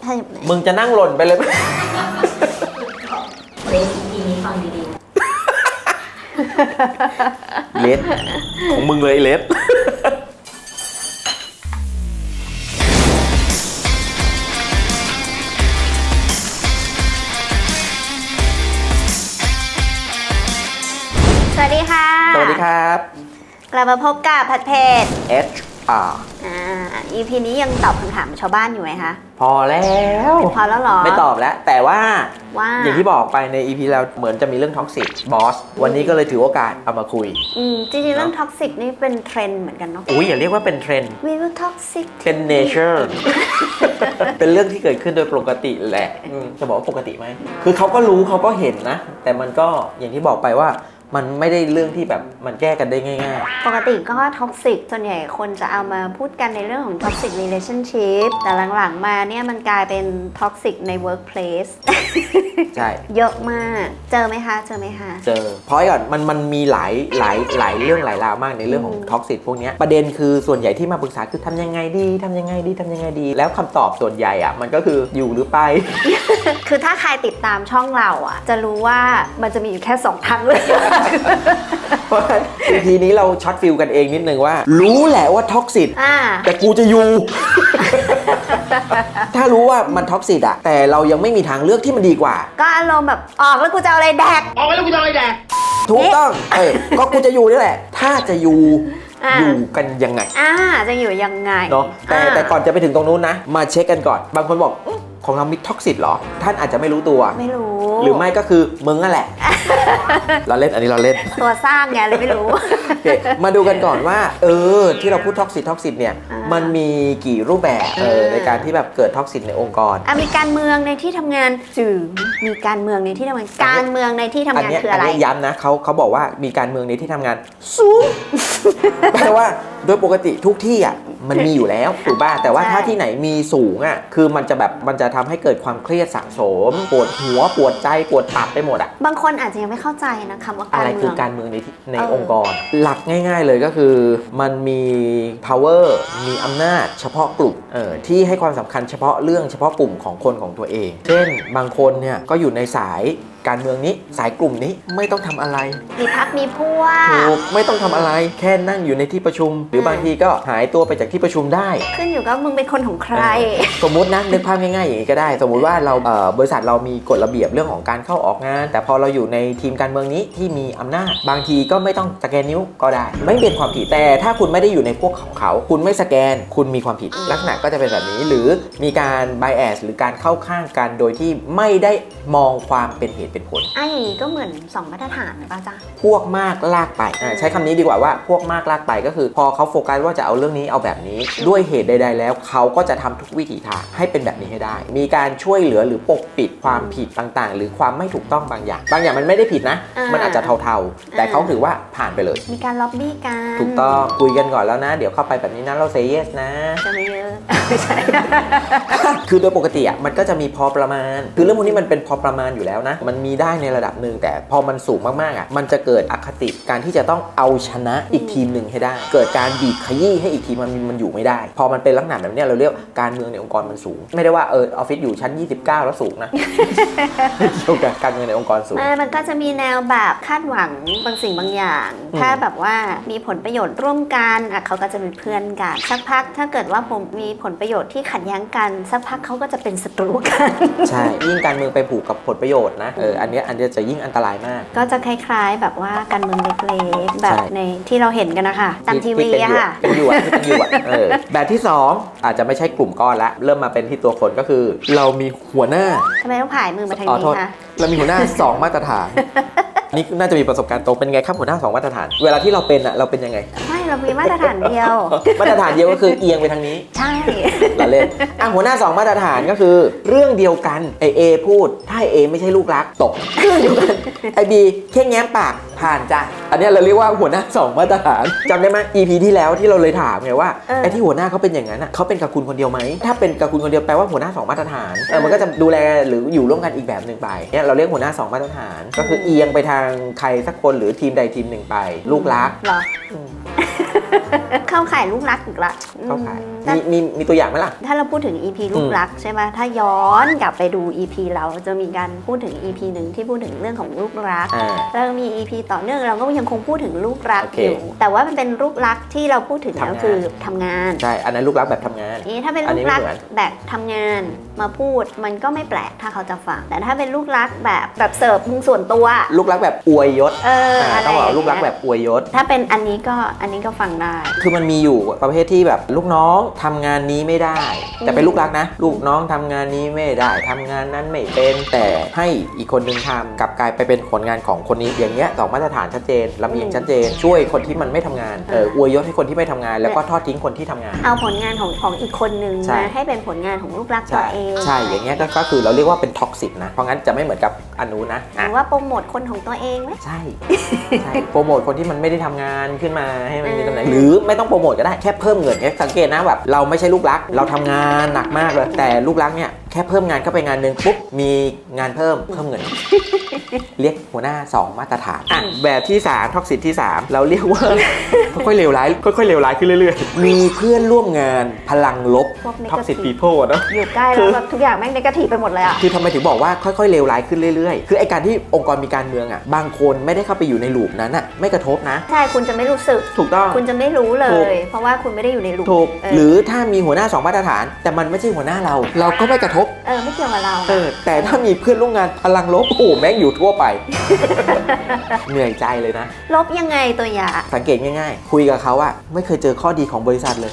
ใช่ไหมมึงจะนั่งหล่นไปเลยไหมเล่นทีนี้ฟังดีเลสของมึงเลยเลสสวัสดีค่ะ สวัสดีครับ กลับมาพบกับผัดเพจ H R อ่า EP นี้ยังตอบคำถามชาวบ้านอยู่ไหมคะ พอแล้ว พอแล้วเหรอ ไม่ตอบแล้ว แต่ว่าว่า อย่างที่บอกไปใน EP แล้วเหมือนจะมีเรื่องท็อกซิ b บอสวันนี้ก็เลยถือโอกาสเอามาคุย อืมจริงๆเรื่องท็อกซิกนี่เป็นเทรนด์เหมือนกันเนาะอุ้ยอย่าเรียกว่าเป็นเทรนด์ We will toxic เทรนด์เนเจอร์ เป็นเรื่องที่เกิดขึ้นโดยปกติแหละอืมจะบอกว่าปกติไหมคือเขาก็รู้เขาก็เห็นนะ แต่มันก็อย่างที่บอกไปว่า มันไม่ได้เรื่องที่แบบมันแก้กันได้ง่าย ปกติก็ท็อกซิกส่วนใหญ่คนจะเอามาพูดกันในเรื่องของท็อกซิก relationship แต่หลังๆมาเนี่ยมันกลายเป็นท็อกซิกใน workplace ๆ ใช่ เยอะมาก เจอไหมคะ เจอไหมคะ เจอเพราะก่อนมันมันมีหลายหลายหลายเรื่องหลายราวมากในเรื่องของอืมท็อกซิพวกเนี้ยประเด็นคือส่วนใหญ่ที่มาปรึกษาคือทำยังไงดีทำยังไงดีทำยังไงดี แล้วคำตอบส่วนใหญ่อะมันก็คืออยู่หรือไป คือถ้าใครติดตามช่องเราอะ จะรู้ว่ามันจะมีอยู่แค่สองทางเลยเพราะฉะนั้น EP นี้เราช็อตฟิลกันเองนิดนึงว่า รู้แหละว่าท็อกซิอ่า แต่กูจะอยู่ ถ้ารู้ว่ามันท็อกซิอะแต่เรายังไม่มีทางเลือกที่มันดีกว่า ก็อารมณ์แบบออกแล้วกูจะเอาอะไรแดก ถูกต้องเออก็กูจะอยู่นี่แหละ ถ้าจะอยู่อ่า อยู่กันยังไง อ่าจะอยู่ยังไงเนาะแต่าแต่ก่อนจะไปถึงตรงนู้นนะ มาเช็คกันก่อน บางคนบอกอื้อ ของเรามีท็อกซิตเหรอ ท่านอาจจะไม่รู้ตัว ไม่รู้ หรือไม่ก็คือมึงนั่นแหละ เราเล่นอันนี้เราเล่น ตัวสร้างไงเลยไม่รู้ โอเค มาดูกันก่อนว่า เออ ที่เราพูดท็อกซิตท็อกซิตเนี่ย อ่ามัมันมีกี่รูปแบบเอออ่าในการที่แบบเกิดท็อกซิตในองค์กรอะมีการเมืองในที่ทำงานสื่อมีการเมืองในที่ทำงาน การเมืองในที่ทำอันงานเนี้ยคืออัอะไร เนี้ยย้ำนะเขาเขาบอกว่ามีการเมืองในที่ทำงานสูง แปลว่าโดยปกติทุกที่อะ มันมีอยู่แล้วถูกป่ะแต่ว่าใช่ถ้าที่ไหนมีสูงอะคือมันจะแบบมันจะทำให้เกิดความเครียดสะสม ปวดหัวปวดใจปวดตับไปหมดอะบางคนอาจจะยังไม่เข้าใจนะคำว่าอะการไรเมืคือองการเมืองในที่ในเออองค์กร หลักง่าย ๆ เลยก็คือมันมี power มีอำนาจเฉพาะกลุ่มเออที่ให้ความสำคัญเฉพาะเรื่องเฉพาะกลุ่มของคนของตัวเอง เช่นบางคนเนี่ยก็อยู่ในสาย การเมืองนี้สายกลุ่มนี้ไม่ต้องทำอะไรมีพักมีพวก ถูกไม่ต้องทำอะไรแค่นั่งอยู่ในที่ประชุม หรือมบางทีก็หายตัวไปจากที่ประชุมได้ ขึ้นอยู่กับมึงเป็นคนของใคร สมมุตินะนึกภาพง่ายๆอย่างนี้ก็ได้ สมมุติว่าเราเอ่อบริษัทเรามีกฎระเบียบเรื่องของการเข้าออกงาน แต่พอเราอยู่ในทีมการเมืองนี้ที่มีอำนาจ บางทีก็ไม่ต้องสแกนนิ้วก็ได้ ไม่เป็นความผิดแต่ถ้าคุณไม่ได้อยู่ในพวกของเขา คุณไม่สแกน คุณมีความผิดอืมลักษณะก็จะเป็นแบบนี้ หรือมีการ bias หรือการเข้าข้างกันโดยที่ไม่ได้มองความเป็นเหตุเป็นผล อะอย่างนี้ก็เหมือนสองมาตรฐานนะป้าจ๊ะ พวกมากลากไปอ่าใช้คำนี้ดีกว่าว่าพวกมากลากไปก็คือ พอเขาโฟกัสว่าจะเอาเรื่องนี้เอาแบบนี้ ด้วยเหตุใด ๆ แล้วเขาก็จะทำทุกวิถีทางให้เป็นแบบนี้ให้ได้ มีการช่วยเหลือหรือปกปิดความผิดต่างๆ หรือความไม่ถูกต้องบางอย่าง บางอย่างมันไม่ได้ผิดนะ อ่ามัมันอาจจะเทาๆ แต่อ่า เขาถือว่าผ่านไปเลย มีการล็อบบี้กันถูกต้องคุยกันก่อนแล้วนะ เดี๋ยวเข้าไปแบบนี้นะเราเซเยสนะ จะไม่เยอะ ไม่ใช่ คือโดยปกติอะมันก็จะมีพอประมาณ คือเรื่องพวกนี้มันเป็นพอประมาณอยู่แล้วนะ มันมีได้ในระดับหนึ่งแต่พอมันสูงมากๆอะมันจะเกิดอคติการที่จะต้องเอาชนะอีกทีมหนึ่งให้ได้ เกิดการบีบขยี้ให้อีกทีมมันมันอยู่ไม่ได้ พอมันเป็นลักษณะแบบเนี้ยเราเรียกการเมืองในองค์กรมันสูง ไม่ได้ว่าเออออฟฟิศอยู่ชั้น 29 แล้วสูงนะไม่เกี่ยวกับการเมืองในองค์กรสูง ไม่มันก็จะมีแนวแบบคาดหวังบางสิ่งบางอย่าง อืม ถ้าแบบว่ามีผลประโยชน์ร่วมกันอะเขาก็จะเป็นเพื่อนกัน สักพักถ้าเกิดว่าผมมีผลประโยชน์ที่ขัดแย้งกันสักพักเขาก็จะเป็นศัตรูกัน ใช่ยิ่งการเมืองไปผูกกับผลประโยชน์นะเอออันเนี้ยอันเนี้ยจะยิ่งอันตรายมาก ก็จะคล้ายๆ แบบว่าการเมืองเล็กๆแบบใช่ในที่เราเห็นกันนะคะตามทีวีที่อะค่ะ เป็นอยู่อะที่เป็นอยู่อะเออแบบที่ 2 อาจจะไม่ใช่กลุ่มก้อนละ เริ่มมาเป็นที่ตัวคนก็คือ เรามีหัวหน้าทำไมต้องผายมือมาทางอ๋อนี้โทษคะ เรามีหัวหน้า 2 มาตรฐาน นี่น่าจะมีประสบการณ์ตรงเป็นไงครับหัวหน้า 2 มาตรฐาน เวลาที่เราเป็นอะเราเป็นยังไง ไม่เรามีมาตรฐานเดียว มาตรฐานเดียวก็คือเอียงไปทางนี้ ใช่ เราเล่นอะหัวหน้า 2 มาตรฐานก็คือ เรื่องเดียวกันไอเอพูด ถ้าไอเอไม่ใช่ลูกรักตกเรื่องเดียวกันไอบีแค่แง้มปาก ผ่านจ้ะ อันเนี้ยเราเรียกว่าหัวหน้า2มาตรฐานจำได้ไหม EP ที่แล้วที่เราเลยถามไงว่าเออ ไอที่หัวหน้าเขาเป็นอย่างนั้นอะเขาเป็นกับคุณคนเดียวไหมถ้าเป็นกับคุณคนเดียวแปลว่าหัวหน้า2มาตรฐานเออมันก็จะดูแลหรืออยู่ร่วมกันอีกแบบหนึ่งไปเนี่ยเราเรียกหัวหน้า2มาตรฐาน ก็คือเอียงไปทางใครสักคนหรือทีมใดทีมหนึ่งไป ลูกรัก เหรออืม เข้าข่ายลูกรักอีกละเข้าข่ายอืมแต่มีมีมีตัวอย่างไหมล่ะ ถ้าเราพูดถึง EP ลูอืกมรักใช่ไหมถ้าย้อนกลับไปดู EP เราจะมีการพูดถึง EP หนึ่งที่พูดถึงเรื่องของลูกรัก อ่าเรามี EP ต่อเนื่องเราก็ยังคงพูดถึงลูกรักโอเคอยู่ แต่ว่ามันเป็นลูกรักที่เราพูดถึงทำงานก็คือทำงานใช่ อันนั้นลูกรักแบบทำงาน นี่ถ้าเป็นอันลูนี้กรักไม่เหมือน แบบทำงานมาพูดมันก็ไม่แปลกถ้าเขาจะฟัง แต่ถ้าเป็นลูกรักแบบแบบเสิร์ฟมึงส่วนตัวลูกรักแบบอวยยศเอออะไรต้องบอกว่าย่างลูกรักเงี้ยแบบอวยยศ ถ้าเป็นอันนี้ก็อันนี้ก็ฟังได้คือมันมีอยู่ประเภทที่แบบลูกน้องทำงานนี้ไม่ได้ แต่เป็นลูกรักนะ ลูกน้องทำงานนี้ไม่ได้ทำงานนั้นไม่เป็นแต่ให้อีกคนนึงทำกลับกลายไปเป็นผลงานของคนนี้อย่างเงี้ยสองมาตรฐานชัดเจนลำเอียงชัดเจน ช่วยคนที่มันไม่ทำงานเอออวยยศให้คนที่ไม่ทำงาน แล้วก็ทอดทิ้งคนที่ทำงาน เอาผลงานของของอีกคนนึงใช่มาให้เป็นผลงานของลูกรักตัใช่วเองใช่อย่างเงี้ยก็ก็คือเราเรียกว่าเป็นท็อกซิกนะเพราะงั้นจะไม่เหมือนกับอนนุนะหอะรือว่าโปรโมทคนของตัวเองไหมใช่ใช่โปรโมทคนที่มันไม่ได้ทำงานขึ้นมาให้มันมีตำแหน่งเออหรือไม่ต้องโปรโมทก็ได้แค่เพิ่มเงินเนี่ยสังเกตนะแบบเราไม่ใช่ลูกรัก เราทำงานหนักมากเลยแต่ลูกรักเนี่ยแค่เพิ่มงานเข้าไปงานหนึ่งปุ๊บมีงานเพิ่มเพิ่มเงิน เรียกหัวหน้า 2 มาตรฐานอะแบบที่3ท็อกซิตที่ 3 เราเรียกว่า ค่อยๆเลวร้ายค่อยๆเลวร้ายขึ้นเรื่อยๆ มีเพื่อนร่วมงานพลังลบพวกท็อกซิต negative ปีโพเนาะอยู่ใกล้คืแล้วอ แบบทุกอย่างแม่งนกาทีไปหมดเลยอะ คือทำไมถึงบอกว่าค่อยๆเลวร้ายขึ้นเรื่อยๆ คือไอการที่องค์กรมีการเมืองอะบางคนไม่ได้เข้าไปอยู่ในลูปนั้นอะไม่กระทบนะ ใช่ คุณจะไม่รู้สึก ถูกต้อง คุณจะไม่รู้เลถูก ย เพราะว่าคุณไม่ได้อยู่ในลูปถูกเออหรือถ้ามีหัวหน้าสองมาตรฐาน แต่มันไม่ใช่หัวหน้าเรา เราก็ไม่กระทบเออไม่เกี่ยวกับเราเออ แต่ถ้ามีเพื่อนร่วมงานพลังลบ โอ้โหแม่งอยู่ทั่วไป เหนื่อยใจเลยนะ ลบยังไงตัวอย่างสังเกตง่ายๆ คุยกับเขาอะไม่เคยเจอข้อดีของบริษัทเลย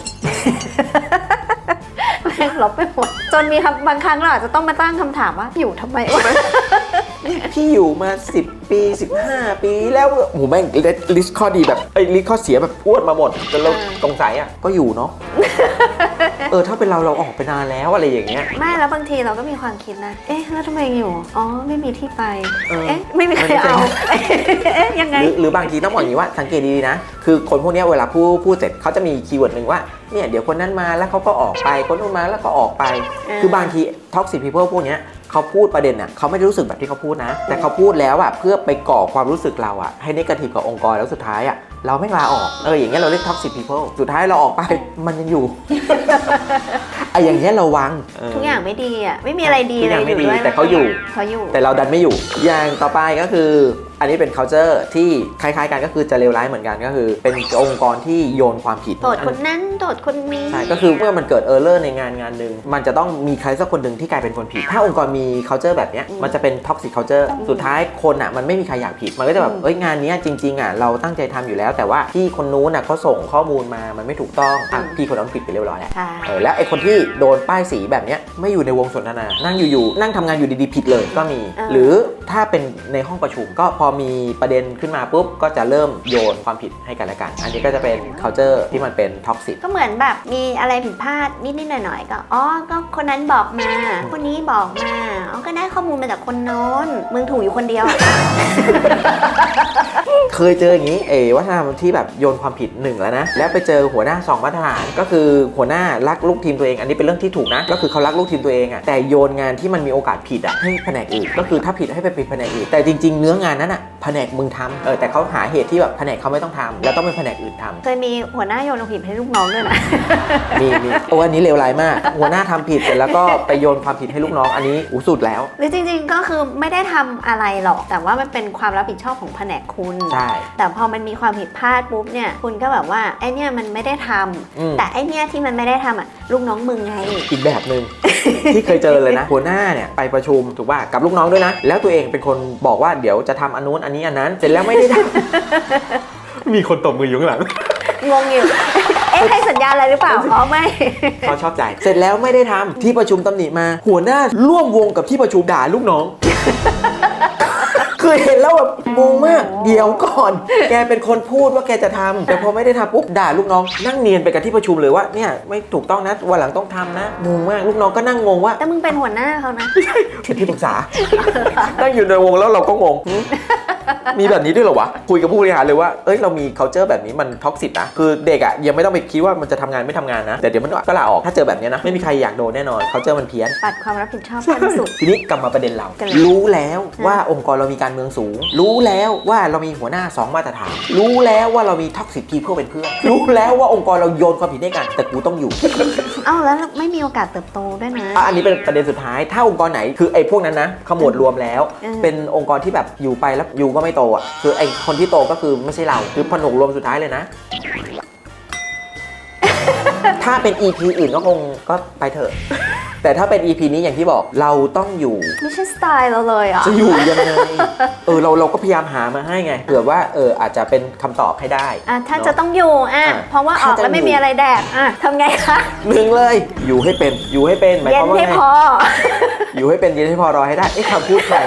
แม่งลบไปหมด จนมีคำบางครั้งเราอาจจะต้องมาตั้งคำถามว่าอยู่ทำไมวะ พี่อยู่มา 10 ปี 15 ปีแล้วโอ้โหแม่งลิสต์ข้อดีแบบไอ้ลิสต์ข้อเสียแบบพรวดมาหมดจนเราเออสงสัยอะก็อยู่เนาะ เออถ้าเป็นเราเราออกไปนานแล้วอะไรอย่างเงี้ย ไม่แล้วบางทีเราก็มีความคิดนะ เอ๊ะแล้วทำไมอยู่ อ๋อไม่มีที่ไป เออเอ๊ะไม่มีใครไม่มีใครเอา เอ๊ะยังไง หรือหรือบางทีต้องบอกอย่างนี้ว่าสังเกตดีๆนะ คือคนพวกเนี้ยเวลาพูดพูดเสร็จเขาจะมีคีย์เวิร์ดหนึ่งว่าเนี่ยเดี๋ยวคนนั้นมาแล้วเขาก็ออกไปคนนู้นมาแล้วก็ออกไป เออ คือบางทีท็อกซิ p พีเพิพวกเนี้ยเขาพูดประเด็นอะเขาไม่ได้รู้สึกแบบที่เขาพูดนะ แต่เขาพูดแล้วอะเพื่อไปก่อความรู้สึกเราอะให้นกาทีฟกับองค์กรแล้วสุดท้ายอะ เราไม่ลาออก เอออย่างเงี้ยเราเรียกท็อกซิ p พีเพิสุดท้ายเราออกไปมันยังอยู่ ไอ้อย่างเงี้ยระวังเทุกอย่างไม่ดีอะ ไม่มีอะไรดีทุกเลอยย่างไม่ดีด้วยแต่เขาอยู่ เขาอยู่ แต่เราดันไม่อยู่ อย่างต่อไปก็คือ อันนี้เป็น culture ที่คล้ายๆกันก็คือจะเลวร้ายเหมือนกันก็คือ เป็นองค์กรที่โยนความผิดโทษคนนั้นโทษคนนี้ใช่ก็คือเมื่อมันเกิดเออร์เลอร์ในงานงานหนึ่งมันจะต้องมีใครสักคนหนึ่งที่กลายเป็นคนผิด ถ้าองค์กรมี culture แบบเนี้ยมันจะเป็น toxic culture สุดท้ายคนอะมันไม่มีใครอยากผิด มันก็จะแบบเอ้ยงานเนี้ยจริงๆอะเราตั้งใจทำอยู่แล้ว แต่ว่าพี่คนนู้นอะเขาส่งข้อมูลมามันไม่ถูกต้องอะพี่คนนั้นผิดไปเรียบร้อยแล้วใช่เออแล้วไอ้คนที่โดนป้ายสีแบบเนี้ยไม่อยู่ในวงสนทนานั่งอยู่ๆนั่งทำงานอยู่ดีๆผิดเลยก็มี หรือถ้าเป็นในห้องประชุมก็พอมีประเด็นขึ้นมาปุ๊บ ก็จะเริ่มโยนความผิดให้กันและกัน อันนี้ก็จะเป็น culture ที่มันเป็นท็อกซิก็เหมือนแบบมีอะไรผิดพลาดนิดๆหน่อยๆก็อ๋อก็คนนั้นบอกมา คนนี้บอกมาอ๋อก็ได้ข้อมูลมาจากคนโน้นมึงถูกอยู่คนเดียว เคยเจออย่างนี้เอวัฒนธรรมที่แบบโยนความผิดหนึ่งแล้วนะ แล้วไปเจอหัวหน้าสองมาตรฐาน ก็คือหัวหน้ารักลูกทีมตัวเอง อันนี้เป็นเรื่องที่ถูกนะ ก็คือเขารักลูกทีมตัวเองอะแต่โยนงานที่มันมีโอกาสผิดอะให้แผนกอื่นก็คือถ้าผิดให้ไปเป็นแผนกอื่นแต่จริง ๆ เนื้องานนั้นอะแผนกมึงทำเออแต่เขาหาเหตุที่แบบแผนกเขาไม่ต้องทำแล้วต้องเป็นแผนกอื่นทำ เคยมีหัวหน้าโยนความผิดให้ลูกน้องด้วยนะ มีมีโอ้อันนี้เลวร้ายมาก หัวหน้าทำผิดเสร็จแล้วก็ไปโยนความผิดให้ลูกน้องอันนี้อุสุดแล้ว หรือจริงๆก็คือไม่ได้ทำอะไรหรอก แต่ว่ามันเป็นความรับผิดชอบของแผนกคุณ ใช่ แต่พอมันมีความผิดพลาดปุ๊บเนี่ย คุณก็แบบว่าไอเนี่ยมันไม่ได้ทำ อืม แต่ไอเนี่ยที่มันไม่ได้ทำอะ ลูกน้องมึงไง อีกแบบหนึ่ง ที่เคยเจอเลยนะ หัวหน้าเนี่ยไปประชุมถูกป่ะกับลูกน้องด้วยนะ แล้วตัวเองเป็นคนบอกว่าเดี๋ยวจะทำอันนู้นอันนี้อันนั้น เสร็จแล้วไม่ได้ทำมีคนตบมืออยู่ข้างหลังงงอยู่เอ๊ะให้สัญญาณอะไรหรือเปล่าอ๋อไม่เขาชอบใจ เสร็จแล้วไม่ได้ทำที่ประชุมตำหนิมา หัวหน้าร่วมวงกับที่ประชุมด่าลูกน้อง คือเห็นแล้วแบบงงมาก เดี๋ยวก่อน แกเป็นคนพูดว่าแกจะทำแต่พอไม่ได้ทำปุ๊บด่าลูกน้อง นั่งเนียนไปกับที่ประชุมเลยว่าเนี่ยไม่ถูกต้องนะวันหลังต้องทำนะงงมากลูกน้องก็นั่งงงว่าแต่มึงเป็นหัวหน้าเขานะ เป็นที่ปรึกษา นั่งอยู่ในวงแล้วเราก็งงหึมีแบบนี้ด้วยเหรอวะ คุยกับผู้บริหารเลยว่า เอ้ย เรามี culture แบบนี้มันท็อกซิ c นะคือเด็กอะยังไม่ต้องไปคิดว่ามันจะทำงานไม่ทำงานนะ แต่เดี๋ยวมันก็ลาออก ถ้าเจอแบบเนี้ยนะ ไม่มีใครอยากโดนแน่นอน culture มันเพี้ยน ปัดความรับผิดชอบขั้นสุด ทีนี้กลับมาประเด็นเรา กันเลย รู้แล้วว่าองค์กรเรามีการเมืองสูง รู้แล้วว่าเรามีหัวหน้าสองมาตรฐาน รู้แล้วว่าเรามีท็อกซิ p พีเพื่อเป็นเพื่อน รู้แล้วว่าองค์กรเราโยนความผิดให้กัน แต่กูต้องอยู่เอ้าแล้วไม่มีโอกาสเติบโตด้วยนะ อะอันนี้เป็นประเด็นสุดท้าย ถ้าองค์กรไหนคือไอ้พวกนั้นนะขมวดรวมแล้วอืมเป็นองค์กรที่แบบอยู่ไปแล้วอยู่ก็ไม่โตอะ คือไอ้คนที่โตก็คือไม่ใช่เรา คือผนวกรวมสุดท้ายเลยนะ ถ้าเป็น EP อื่นก็คงก็ไปเถอะแต่ถ้าเป็น EP นี้อย่างที่บอกเราต้องอยู่ ไม่ใช่สไตล์เราเลยอะ จะอยู่ยังไง เออเราเราก็พยายามหามาให้ไงเผื่อว่าเอออาจจะเป็นคำตอบให้ได้อะถ้าเนอะจะต้องอยู่อะอะเพราะว่าออกถ้าจะ แล้วไม่อยู่มีอะไรแดกอะทำไงคะหนึ่งเลย อยู่ให้เป็นอยู่ให้เป็นหมายเย็คนวามว่าให้ไงพอ อยู่ให้เป็นเย็นให้พอรอให้ได้เอ๊ะคำพูดใคร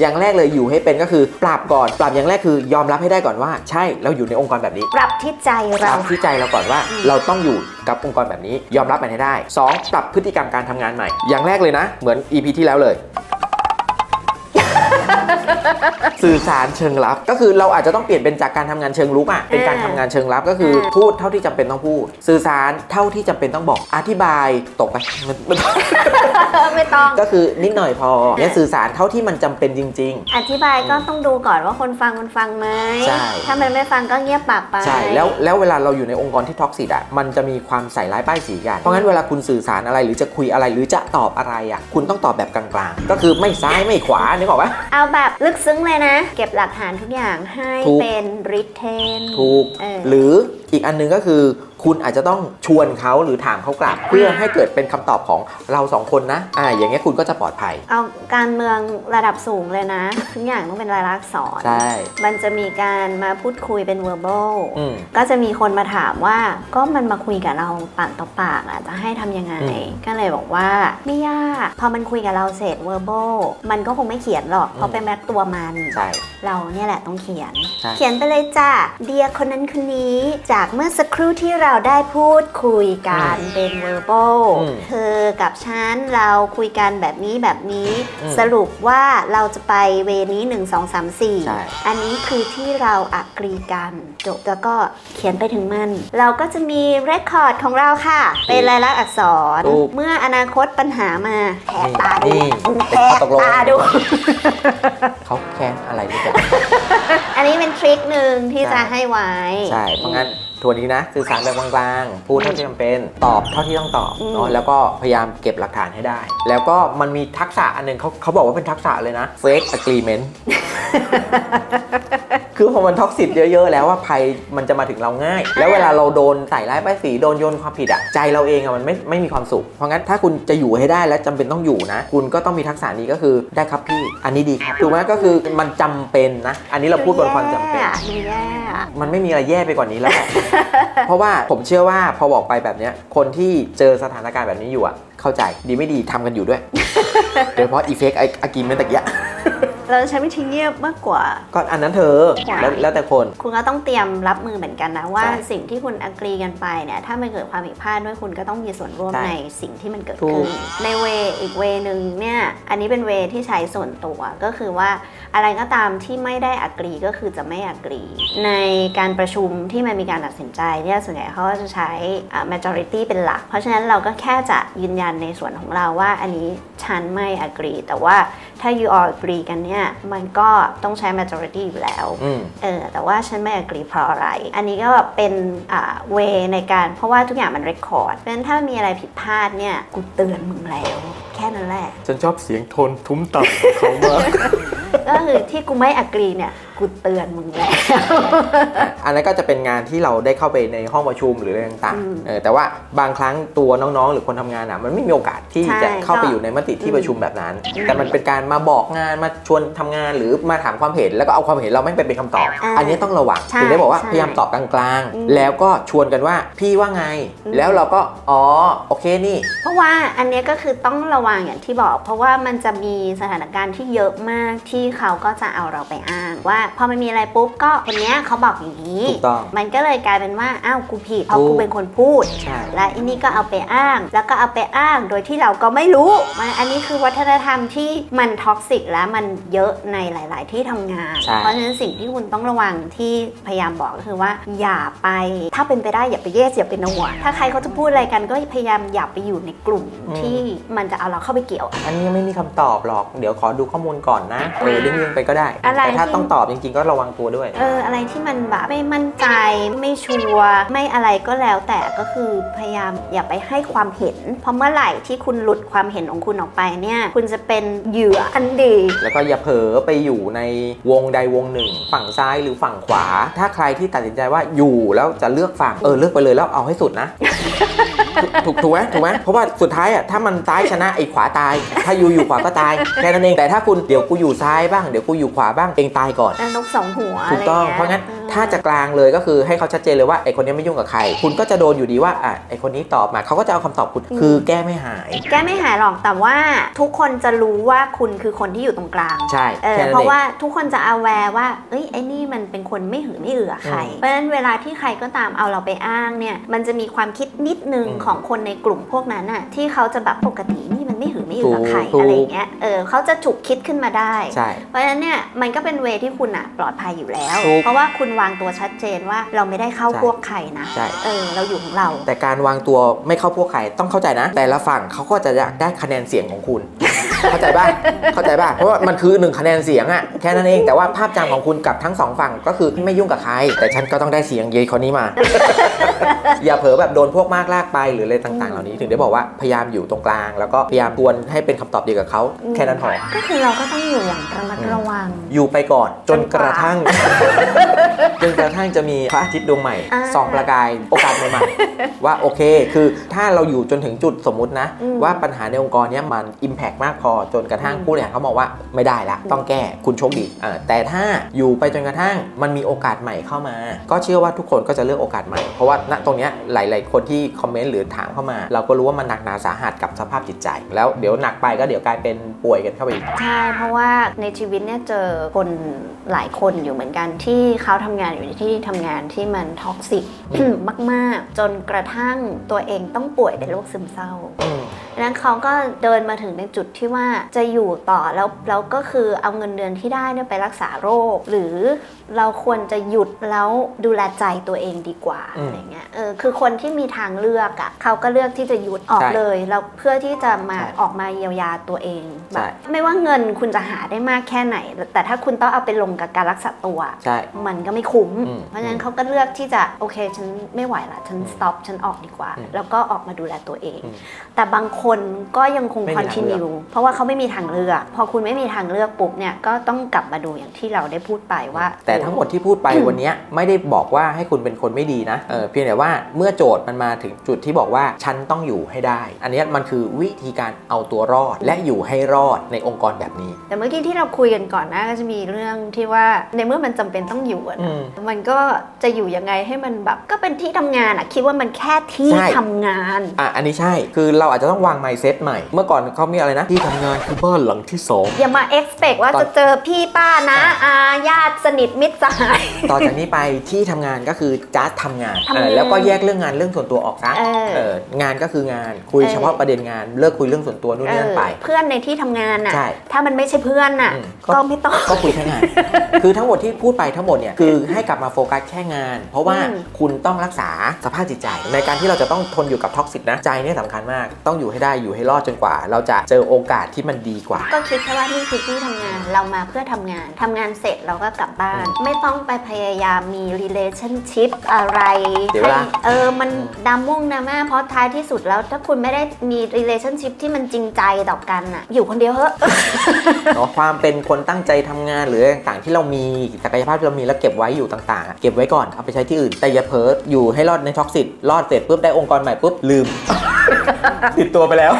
อย่างแรกเลยอยู่ให้เป็นก็คือ ปรับก่อนปรับอย่างแรกคือยอมรับให้ได้ก่อนว่า ใช่เราอยู่ในองค์กรแบบนี้ ปรับที่ใจปเรารับที่ใจเราก่อนว่าอืมเราต้องอยู่กับองค์กรแบบนี้ยอมรับมันให้ได้ 2. ปรับพฤติกรรมการทำงานใหม่ อย่างแรกเลยนะ เหมือน EP ที่แล้วเลย สื่อสารเชิงลับ ก็คือเราอาจจะต้องเปลี่ยนเป็นจากการทำงานเชิงลุกอะเป็นการทำงานเชิงลับก็คืออาพูดเท่าที่จำเป็นต้องพูด สื่อสารเท่าที่จำเป็นต้องบอกอธิบายตกไปมันมันไม่ต้องก็คือนิดหน่อยพอเนี่ยสื่อสารเท่าที่มันจำเป็นจริงอธิบายก็ต้องดูก่อนว่าคนฟังมันฟังไหมใช่ถ้ามันไม่ฟังก็เงียบปากไปๆใช่แล้วแล้วเวลาเราอยู่ในองค์กรที่ท็อกซิตอะมันจะมีความใส่ร้ายป้ายสีกันเพราะงั้นเวลาคุณสื่อสารอะไรหรือจะคุยอะไรหรือจะตอบอะไรอะคุณต้องตอบแบบกลางๆ ก็คือไม่ซ้ายไม่ขวานึกออกปะเอาแบบลึกซึ้งเลยนะ เก็บหลักฐานทุกอย่างให้ถูก เป็น retain ถูก เออ หรืออีกอันหนึงก็คือ คุณอาจจะต้องชวนเขาหรือถามเขากลับ เพื่อให้เกิดเป็นคำตอบของเราสองคนนะอ่าอย่างเงี้ยคุณก็จะปลอดภัย เอาการเมืองระดับสูงเลยนะทุกอย่างต้องเป็นรายลักษณ์อักษรใช่ มันจะมีการมาพูดคุยเป็น verbal อืมก็จะมีคนมาถามว่าก็มันมาคุยกับเราปากต่อปากอะจะให้ทำยังไงอืมก็เลยบอกว่าไม่ยาก พอมันคุยกับเราเสร็จ verbal มันก็คงไม่เขียนหรอกเพราะเป็นแม้ตัวมันใช่เราเนี่ยแหละต้องเขียนใช่เขียนไปเลยจ้ะเดียคนนั้นคนนี้จากเมื่อสักครู่ที่เราได้พูดคุยกันเป็น verbal อืมเธอกับฉันเราคุยกันแบบนี้แบบนี้ อืมสรุปว่าเราจะไปเวนี้ 1 2 3 ใช่ 4 อันนี้คือที่เราอักรีกันจบแล้วก็เขียนไปถึงมัน เราก็จะมีเรคคอร์ดของเราค่ะ เป็นลายลักษณ์อักษร ถูก เมื่ออนาคตปัญหามาแหกตาดูนี่แหกตกลงตาดู เขาแค้นอะไรหรือเปล่า อันนี้เป็นทริคหนึ่งที่ใช่ จะให้ไว้ ใช่ เพราะงั้นทวนนี้นะสื่อสารแบบกลางๆ พูดเท่าที่จำเป็น ตอบเท่าที่ต้องตอบอืมเนาะแล้วก็พยายามเก็บหลักฐานให้ได้ แล้วก็มันมีทักษะอันหนึงเขาเขาบอกว่าเป็นทักษะเลยนะ fake agreement คือพอมันท็อกซิตเยอะๆ แล้วว่าภัยมันจะมาถึงเราง่าย แล้วเวลาเราโดนใส่ร้ายป้ายสีโดนโยนความผิดอะใจเราเองอะมันไม่ไม่มีความสุข เพราะงั้นถ้าคุณจะอยู่ให้ได้และจำเป็นต้องอยู่นะ คุณก็ต้องมีทักษะนี้ก็คือได้ครับพี่ อันนี้ดีครับถูกไหมก็คือมันจำเป็นนะ อันนี้เราพูดบนความจำเป็นดูแย่อะมันไม่มีอะไรแย่ไปกว่านี้แล้วอะเพราะว่าผมเชื่อว่าพอบอกไปแบบเนี้ยคนที่เจอสถานการณ์แบบนี้อยู่อะเข้าใจดีไม่ดีทำกันอยู่ด้วยโดยเฉพาะอีเฟกไออากิมเมนตะกี้ เราใช้วิธีเงียบมากกว่า ก็อันนั้นเธอค่ะแล้วแล้วแต่คน คุณก็ต้องเตรียมรับมือเหมือนกันนะ ว่าใช่สิ่งที่คุณอักรีกันไปเนี่ยถ้ามันเกิดความผิดพลาดด้วยคุณก็ต้องมีส่วนร่วมใช่ในสิ่งที่มันเกิดถูขึ้กนในเวอีกเวหนึ่งเนี่ยอันนี้เป็นเวที่ใช้ส่วนตัวก็คือว่าอะไรก็ตามที่ไม่ได้อักรีก็คือจะไม่อักรี ในการประชุมที่มันมีการตัดสินใจเนี่ยส่วนใหญ่เขาก็จะใช้อ่า majority เป็นหลัก เพราะฉะนั้นเราก็แค่จะยืนยันในส่วนของเราว่าอันนี้ฉันไม่อักรีแต่ว่าถ้า you all agree กันเนี่ยมันก็ต้องใช้ majority อยู่แล้วอืมเออแต่ว่าฉันไม่ agree เพราะอะไร อันนี้ก็เป็นอ่าเวในการเพราะว่าทุกอย่างมัน record เพราะฉะนั้นถ้ามีอะไรผิดพลาดเนี่ย กูเตือนมึงแล้ว แค่นั้นแหละ ฉันชอบเสียงโทนทุ้มต่ำของเขามาก ก็คือที่กูไม่ agree เนี่ย กูเตือนมึงแล้ว อันนั้นก็จะเป็นงานที่เราได้เข้าไปในห้องประชุมหรืออะไรต่างอืมๆเออแต่ว่าบางครั้งตัวน้องๆ หรือคนทำงานอะมันไม่มีโอกาสที่ใช่จะเข้าไปก็อยู่ในมติที่อืมประชุมแบบนั้น อืมแต่มันเป็นการมาบอกงานมาชวนทำงานหรือมาถามความเห็นแล้วก็เอาความเห็นเราไม่งไปเป็นคำตอบ อ่าอันนี้ต้องระวังใช่ถึงได้บอกว่าใช่พยายามตอบกลางอืมๆ แล้วก็ชวนกันว่าพี่ว่าไง อืม แล้วเราก็อ๋อโอเคนี่ เพราะว่าอันเนี้ยก็คือต้องระวังอย่างที่บอก เพราะว่ามันจะมีสถานการณ์ที่เยอะมากที่เขาก็จะเอาเราไปอ้างว่าพอมันมีอะไรปุ๊บก็คนเนี้ยเขาบอกอย่างนี้ ถูกต้องมันก็เลยกลายเป็นว่าอ้าวกูผิดเพราะถูกกูเป็นคนพูด ใช่ และอันนี้ก็เอาไปอ้าง แล้วก็เอาไปอ้างโดยที่เราก็ไม่รู้มันอันนี้คือวัฒนธรรมที่มันท็อกซิกและมันเยอะในหลาย ๆ ที่ทำงาน ใช่ เพราะฉะนั้นสิ่งที่คุณต้องระวังที่พยายามบอกก็คือว่า อย่าไปถ้าเป็นไปได้อย่าไปเยสอย่าไปนวถ้าใครเขาจะพูดอะไรกันก็พยายามอย่าไปอยู่ในกลุ่มที่มันจะเอาเราเข้าไปเกี่ยว อันนี้ยังไม่มีคำตอบหรอก เดี๋ยวขอดูข้อมูลก่อนนะเออเรื่องๆไปก็ได้ อะไรแต่ถ้าที่ ต้องตอบจริงๆ ก็ระวังตัวด้วย เอออะไรที่มันแบบไม่มั่นใจไม่ชัวร์ไม่อะไรก็แล้วแต่ก็คือพยายามอย่าไปให้ความเห็น เพราะเมื่อไหร่ที่คุณหลุดความเห็นของคุณออกไปเนี่ย คุณจะเป็นเหยื่ออันดีแล้วก็อย่าเผลอไปอยู่ในวงใดวงหนึ่ง ฝั่งซ้ายหรือฝั่งขวา ถ้าใครที่ตัดสินใจว่าอยู่แล้วจะเลือกฝั่งเออเลือกไปเลยแล้วเอาให้สุดนะ ถูกถูกไหมถูกไหมเพราะว่าสุดท้ายอะถ้ามันซ้ายชนะไอ้ขวาตาย ถ้าอยู่อยู่ขวาก็ตายแค่นั้นเองแต่ถ้าคุณเดี๋ยวกูอยู่ซ้ายบ้างเดี๋ยวกูอยู่ขวาบ้างเองตายก่อนนกสองหัวถูกต้องะไงี้ยเพราะงั้นออถ้าจะกลางเลยก็คือให้เขาชัดเจนเลยว่าไอ้คนนี้ไม่ยุ่งกับใคร คุณก็จะโดนอยู่ดีว่าอะไอ้คนนี้ตอบมาเขาก็จะเอาคำตอบคุณคือแก้ไม่หาย แก้ไม่หายหรอกแต่ว่าทุกคนจะรู้ว่าคุณคือคนที่อยู่ตรงกลางใช่เออแค่นั้นเพราะเองว่าทุกคนจะ aware ว่าเอ้ยไอ้นี่มันเป็นคนไม่หือไม่เอือใครอืมเพราะฉะนั้นเวลาที่ใครก็ตามเอาเราไปอ้างเนี่ยมันจะมีความคิดนิดนึงอืมของคนในกลุ่มพวกนั้นน่ะที่เขาจะแบบปกตินี่มันไม่หือไม่เอือใครถูกอะไรอย่างเงี้ยเออเขาจะฉุกคิดขึ้นมาได้ใช่เพราะฉะนั้นเนี่ยมันก็เป็นเวที่คุณอะปลอดภัยอยู่แล้วถูกเพราะว่าคุณวางตัวชัดเจนว่าเราไม่ได้เข้าใช่พวกใครนะใช่ เออเราอยู่ของเรา แต่การวางตัวไม่เข้าพวกใครต้องเข้าใจนะ แต่ละฝั่งเขาก็จะอยากได้คะแนนเสียงของคุณ เข้าใจป่ะเข้าใจป่ะเพราะว่ามันคือหนึ่งคะแนนเสียงอะแค่นั้นเองแต่ว่าภาพจำของคุณกับทั้งสองฝั่งก็คือไม่ยุ่งกับใคร แต่ฉันก็ต้องได้เสียงเยคนนี้มา อย่าเผลอแบบโดนพวกมากลากไปหรืออะไรต่างๆ เหล่านี้ถึงได้บอกว่าพยายามอยู่ตรงกลาง แล้วก็พยายามทวนให้เป็นคำตอบเดียวกับเขาแค่นั้นพอก็คือเราก็ต้องอยู่อย่างระมัดระวัง อยู่ไปก่อนจนจนกกว่าระทั่ง จนกระทั่งจะมีพระอาทิตย์ดวงใหม่อ่าส่องประกายโอกาสใหม่ๆ ว่าโอเค คือถ้าเราอยู่จนถึงจุดสมมุตินะ อืม ว่าปัญหาในองค์กรเนี้ยมัน Impact มากพอจนกระทั่งอืมผู้บริหารเขามองว่าไม่ได้ละ ต้องแก้คุณโชคดีอ่าแต่ถ้าอยู่ไปจนกระทั่งมันมีโอกาสใหม่เข้ามา ก็เชื่อว่าทุกคนก็จะเลือกโอกาสใหม่ เพราะว่าณตรงเนี้ยหลาย ๆ คนที่คอมเมนต์หรือถามเข้ามา เราก็รู้ว่ามันหนักหนาสาหัสกับสภาพจิตใจ แล้วเดี๋ยวหนักไปก็เดี๋ยวกลายเป็นป่วยกันเข้าไปอีก ใช่ เพราะว่าในชีวิตเนี่ยเจอคนหลายคนอยู่เหมือนกันที่เขาทำงานอยู่ในที่ทำงานที่มันท็อกซิกมาก ๆ จนกระทั่งตัวเองต้องป่วยเป็นโรคซึมเศร้าอืมดังนั้นเขาก็เดินมาถึงในจุดที่ว่าจะอยู่ต่อแล้วแล้วก็คือเอาเงินเดือนที่ได้เนี่ยไปรักษาโรค หรือเราควรจะหยุดแล้วดูแลใจตัวเองดีกว่าอืมอะไรเงี้ยเออคือคนที่มีทางเลือกอะ่ะเขาก็เลือกที่จะหยุดออกใช่เลยแล้วเพื่อที่จะมาใช่ออกมาเยียวยาตัวเองแบใช่บไม่ว่าเงินคุณจะหาได้มากแค่ไหน แต่ถ้าคุณต้องเอาไปลงกับการรักษาตัวใช่มันก็ไม่คุ้ม อืมเพราะฉะนั้นเขาก็เลือกที่จะโอเคฉันไม่ไหวละฉัน stop ฉันออกดีกว่า อืมแล้วก็ออกมาดูแลตัวเอง อืมแต่บางคนก็ยังคง ไม่มีทางเลือก continue เพราะว่าเขาไม่มีทางเลือก พอคุณไม่มีทางเลือกปุ๊บเนี่ยก็ต้องกลับมาดูอย่างที่เราได้พูดไปว่า แต่ทั้งหมดที่พูดไปวันเนี้ยไม่ได้บอกว่าให้คุณเป็นคนไม่ดีนะเออเพียงแต่ว่าเมื่อโจทย์มันมาถึงจุดที่บอกว่าฉันต้องอยู่ให้ได้ อันเนี้ยมันคือวิธีการเอาตัวรอดและอยู่ให้รอดในองค์กรแบบนี้ แต่เมื่อกี้ที่เราคุยกันก่อนหนะก็จะมีเรื่องที่ว่าในเมื่อมันจำเป็นต้องอยู่อะอืนะมมันก็จะอยู่ยังไงให้มันแบบก็เป็นที่ทำงานอะคิดว่ามันแค่ที่ใช่ ทำงาน อะอันนี้ใช่ คือเราอาจจะต้องวาง mindset ใหม่ เมื่อก่อนเขามีอะไรนะ ที่ทำงานคือบ้านหลังที่สอง อย่ามา expect ว่าตอน จะเจอพี่ป้านะอาญาติสนิทมิตรสหาย ต่อจากนี้ไปที่ทำงานก็คือจ้าทำงานทำงานเออแล้วก็แยกเรื่องงานเรื่องส่วนตัวออกซะเออเอองานก็คืองานคุยเออ เฉพาะประเด็นงานเลิกคุยเรื่องส่วนตัวนู่นนี่นั่นไป เออเพื่อนในที่ทำงานน่ะ ใช่ถ้ามันไม่ใช่เพื่อนน่ะอืมก็ไม่ต้อง ก็คุยแค่งาน คือทั้งหมดที่พูดไปทั้งหมดเนี่ยคือให้กลับมาโฟกัสแค่งาน เพราะว่าอืมคุณต้องรักษาสภาพจิตใจ ในการที่เราจะต้องทนอยู่กับท็อกซิกนะใจเนี่ยสำคัญมากต้องอยู่ให้ได้อยู่ให้รอดจนกว่า เราจะเจอโอกาสที่มันดีกว่า ก็คิดแค่ว่านี่คือที่ทำงานเรามาเพื่อทำงานทำงานเสร็จเราก็กลับบ้าน ไม่ต้องไปพยายามมี relationship อะไรเดี๋ยวเวลาให้เออมันดำม่วงดราม่าเพราะท้ายที่สุดแล้วถ้าคุณไม่ได้มี relationship ที่มันจริงใจต่อกันน่ะอยู่คนเดียวเถอะเนาะความเป็นคนตั้งใจทำงานหรืออะไรต่างๆที่เรามีศักยภาพที่เรามีแล้วเก็บไว้อยู่ต่างๆ เก็บไว้ก่อนเอาไปใช้ที่อื่น แต่อย่าเพ้ออยู่ให้รอดในท็อกซิตรอดเสร็จปุ๊บได้องค์กรใหม่ปุ๊บลืม ติดตัวไปแล้ว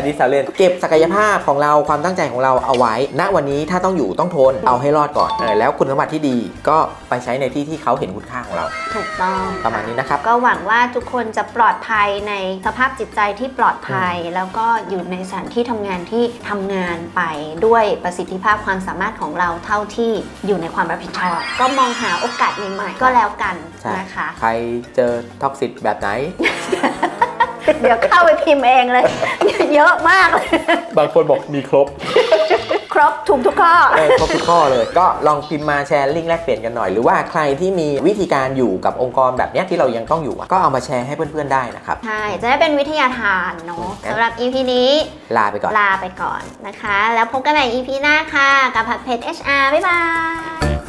อันนี้สาเล่นเก็บศักยภาพของเราความตั้งใจของเราเอาไว้ ณวันนี้ถ้าต้องอยู่ต้องทนเอาให้รอดก่อนเออแล้วคุณสมบัติที่ดีก็ไปใช้ในที่ที่เขาเห็นคุณค่าของเรา ถูกต้องประมาณนี้นะครับ ก็หวังว่าทุกคนจะปลอดภัยในสภาพจิตใจที่ปลอดภัย แล้วก็อยู่ในสถานที่ทำงานที่ทำงานไปด้วยประสิทธิภาพความสามารถของเราเท่าที่อยู่ในความรับผิดชอบ ก็มองหาโอกาสใหม่ๆก็แล้วกันใช่ นะคะ ใครเจอท็อกซิตแบบไหน เดี๋ยวเข้าไปพิมพ์เองเลย เยอะมากเลยบางคนบอกมีครบครบถูกทุกข้อ เออครบทุกข้อเลย ก็ลองพิมพ์มาแชร์ลิงก์แลกเปลี่ยนกันหน่อย หรือว่าใครที่มีวิธีการอยู่กับองค์กรแบบเนี้ยที่เรายังต้องอยู่อะก็เอามาแชร์ให้เพื่อนๆได้นะครับ ใช่ จะได้เป็นวิทยาทานเนาะสำหรับ EP นี้ ลาไปก่อน ลาไปก่อนนะคะ แล้วพบกันใหม่ EP หน้าค่ะ กับผัดเผ็ด HR บ๊ายบาย